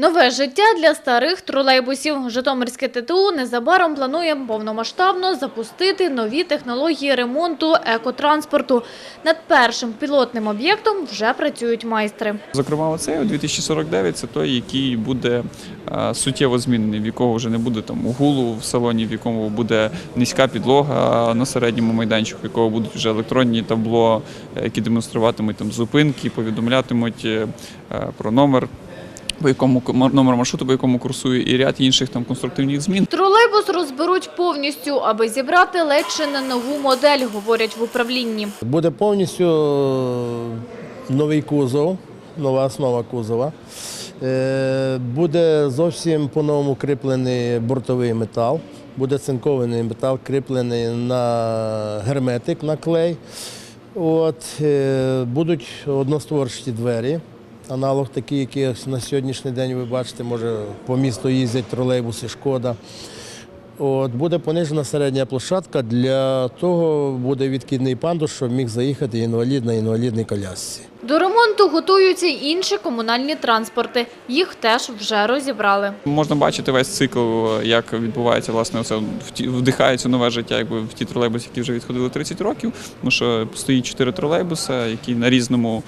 Нове життя для старих тролейбусів. Житомирське ТТУ незабаром планує повномасштабно запустити нові технології ремонту екотранспорту. Над першим пілотним об'єктом вже працюють майстри. Зокрема, оцей у 2049 це той, який буде е, суттєво змінений, в якого вже не буде там гулу в салоні, в якому буде низька підлога на середньому майданчику, в якого будуть вже електронні табло, е, які демонструватимуть там зупинки, повідомлятимуть е, про номер. По якому номер маршруту, по якому курсує, і ряд інших там конструктивних змін. Тролейбус розберуть повністю, аби зібрати ледь чи не нову модель, говорять в управлінні. Буде повністю новий кузов, нова основа кузова. Е, Буде зовсім по-новому кріплений бортовий метал. Буде цинкований метал, кріплений на герметик, на клей. От, е, будуть одностворчаті двері. Аналог такий, який на сьогоднішній день ви бачите, може по місту їздять тролейбуси, шкода. От, буде понижена середня площадка, для того буде відкидний пандус, щоб міг заїхати інвалід на інвалідній колясці. До ремонту готуються й інші комунальні транспорти. Їх теж вже розібрали. Можна бачити весь цикл, як відбувається власне вті- вдихається нове життя, якби в ті тролейбуси, які вже відходили 30 років. Тому що стоїть чотири тролейбуси, які на різному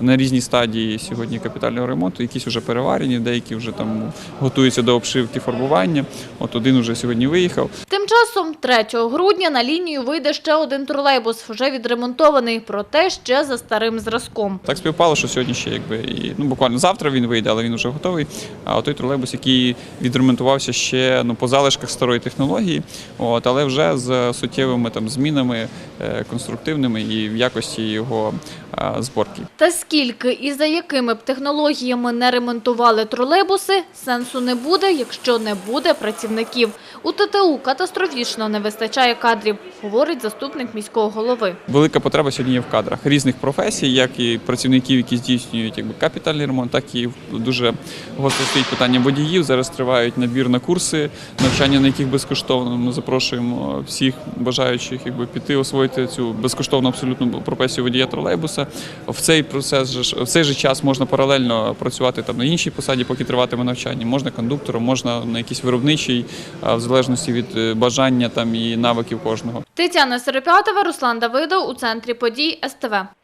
на різній стадії сьогодні капітального ремонту. Якісь вже переварені, деякі вже там готуються до обшивки фарбування. От один уже сьогодні виїхав. Тим часом 3 грудня на лінію вийде ще один тролейбус, вже відремонтований, проте ще за старим зразком. Так співпало, що сьогодні ще якби і ну буквально завтра він вийде, але він вже готовий. А той тролейбус, який відремонтувався ще ну по залишках старої технології, от але вже з суттєвими там змінами е, конструктивними і в якості його зборки. Та скільки і за якими б технологіями не ремонтували тролейбуси, сенсу не буде, якщо не буде працівників. У ТТУ катастрофічно не вистачає кадрів, говорить заступник міського голови. Велика потреба сьогодні є в кадрах різних професій, як і працівників, які здійснюють якби капітальний ремонт, так і дуже гостро стоїть питання водіїв. Зараз тривають набір на курси, навчання на яких безкоштовно. Ми запрошуємо всіх бажаючих якби піти освоїти цю безкоштовну абсолютно професію водія тролейбуса. В цей процес в цей же час можна паралельно працювати там на іншій посаді, поки триватиме навчання. Можна кондуктором, можна на якійсь виробничій, в залежності від е, бажання там і навиків кожного. Тетяна Серепятова, Руслан Давидов у центрі подій СТВ.